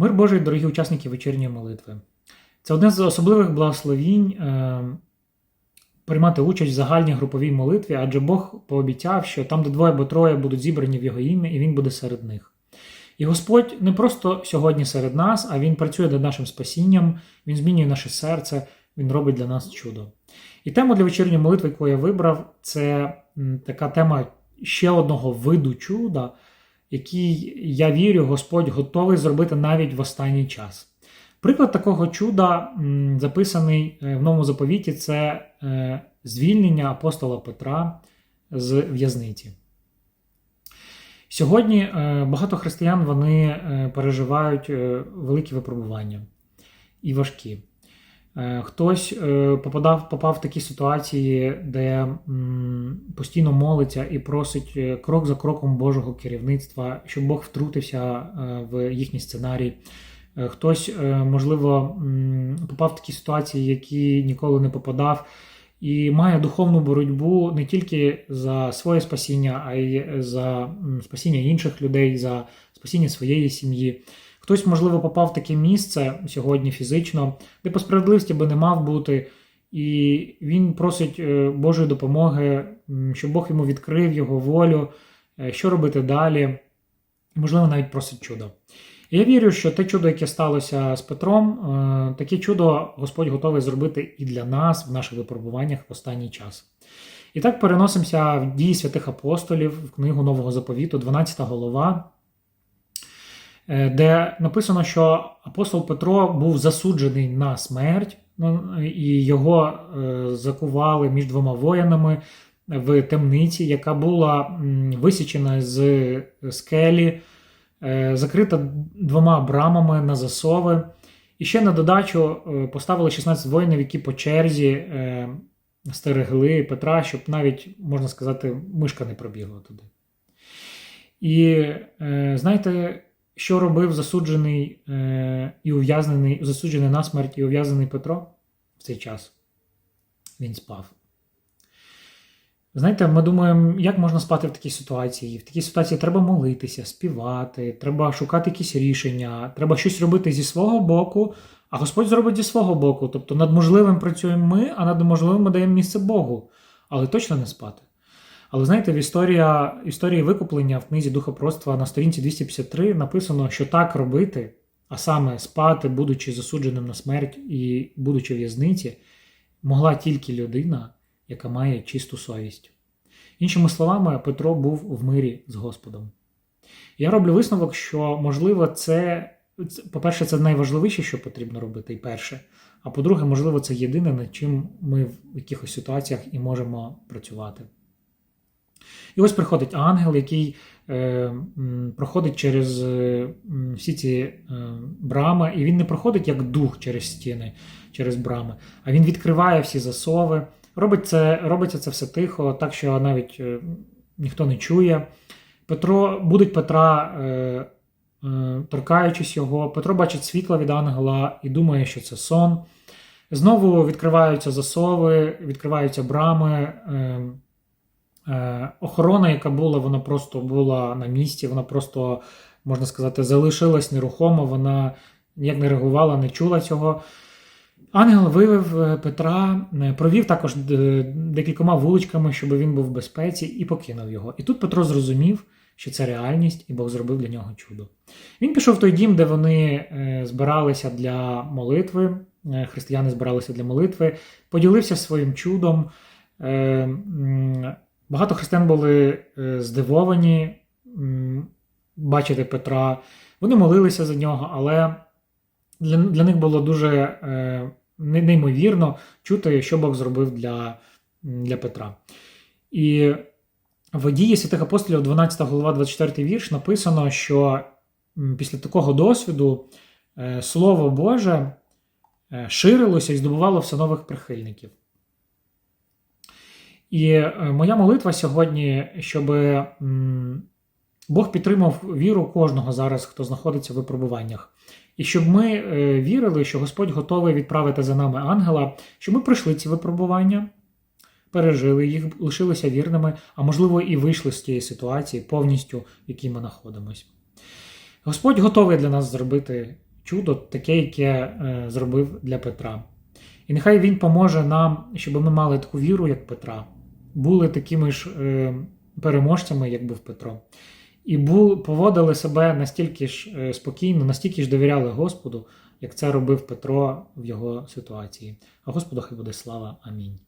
Мир Божий, дорогі учасники вечірньої молитви. Це одне з особливих благословінь е, приймати участь в загальній груповій молитві, адже Бог пообіцяв, що там, де двоє або троє будуть зібрані в Його ім'я, і Він буде серед них. І Господь не просто сьогодні серед нас, а Він працює над нашим спасінням, Він змінює наше серце, Він робить для нас чудо. І тему для вечірньої молитви, яку я вибрав, це така тема ще одного виду чуда, який, я вірю, Господь готовий зробити навіть в останній час. Приклад такого чуда записаний е, в новому заповіті це е, звільнення апостола Петра з в'язниці. Сьогодні е, багато християн вони переживають великі випробування і важкі. Е, Хтось е, попадав, попав в такі ситуації, де постійно молиться і просить е, крок за кроком Божого керівництва, щоб Бог втрутився в їхній сценарій. Хтось, можливо, попав в такі ситуації, які ніколи не попадав, і має духовну боротьбу не тільки за своє спасіння, а й за спасіння інших людей, за спасіння своєї сім'ї. Хтось, можливо, попав в таке місце сьогодні фізично, де по справедливості би не мав бути, і він просить е, Божої допомоги, щоб Бог йому відкрив його волю, е, що робити далі. Можливо, навіть просить чудо. Я вірю, що те чудо, яке сталося з Петром, е, таке чудо Господь готовий зробити і для нас в наших випробуваннях в останній час. І так переносимося в дії святих апостолів в книгу Нового заповіту, 12 голова, де написано, що апостол Петро був засуджений на смерть, ну, і його е, закували між двома воїнами в темниці, яка була висічена з скелі, е, закрита двома брамами на засови. І ще на додачу е, поставили 16 воїнів, які по черзі е, стерегли Петра, щоб навіть, можна сказати, мишка не пробігла туди. І е, знаєте, що робив засуджений е, і ув'язнений, засуджений на смерть і ув'язнений Петро в цей час? Він спав. Знаєте, ми думаємо, як можна спати в такій ситуації? В такій ситуації треба молитися, співати, треба шукати якісь рішення, треба щось робити зі свого боку, а Господь зробить зі свого боку. Тобто над можливим працюємо ми, а над неможливим ми даємо місце Богу. Але точно не спати. Але знаєте, в історія, історії викуплення в книзі Духопроства на сторінці 253 написано, що так робити, а саме спати, будучи засудженим на смерть і будучи в'язниці, могла тільки людина, яка має чисту совість. Іншими словами, Петро був в мирі з Господом. Я роблю висновок, що, можливо, це- по-перше, це найважливіше, що потрібно робити, і перше. А по-друге, можливо, це єдине, над чим ми в якихось ситуаціях і можемо працювати. І ось приходить ангел, який е, проходить через е, всі ці е, брами, і він не проходить як дух через стіни, через брами, а він відкриває всі засови. Робить це, робиться це все тихо, так що навіть е, ніхто не чує. Петро будить Петра, е, е, торкаючись його. Петро бачить світло від ангела і думає, що це сон. Знову відкриваються засови, відкриваються брами. Е, охорона, яка була, вона просто була на місці, вона просто, можна сказати, залишилась нерухомо, вона ніяк не реагувала, не чула цього. Ангел вивів е, Петра, е, провів також декількома вуличками, щоб він був в безпеці, і покинув його. І тут Петро зрозумів, що це реальність, і Бог зробив для нього чудо. Він пішов в той дім, де вони е, збиралися для молитви. е, Християни збиралися для молитви, поділився своїм чудом. Багато християн були е, здивовані бачити Петра. Вони молилися за нього, але для, для них було дуже е, неймовірно чути, що Бог зробив для, для Петра. І в дії святих апостолів, 12 голова, 24 вірш, написано, що після такого досвіду е, Слово Боже ширилося і здобувало все нових прихильників. І е, моя молитва сьогодні, щоб Бог підтримав віру кожного зараз, хто знаходиться в випробуваннях. І щоб ми е, вірили, що Господь готовий відправити за нами ангела, щоб ми пройшли ці випробування, пережили їх, лишилися вірними, а можливо, і вийшли з тієї ситуації повністю, в якій ми знаходимося. Господь готовий для нас зробити чудо, таке, яке е, зробив для Петра. І нехай він поможе нам, щоб ми мали таку віру, як Петра, були такими ж е, переможцями, як був Петро, і був, поводили себе настільки ж е, спокійно, настільки ж довіряли Господу, як це робив Петро в його ситуації. А Господу хай буде слава. Амінь.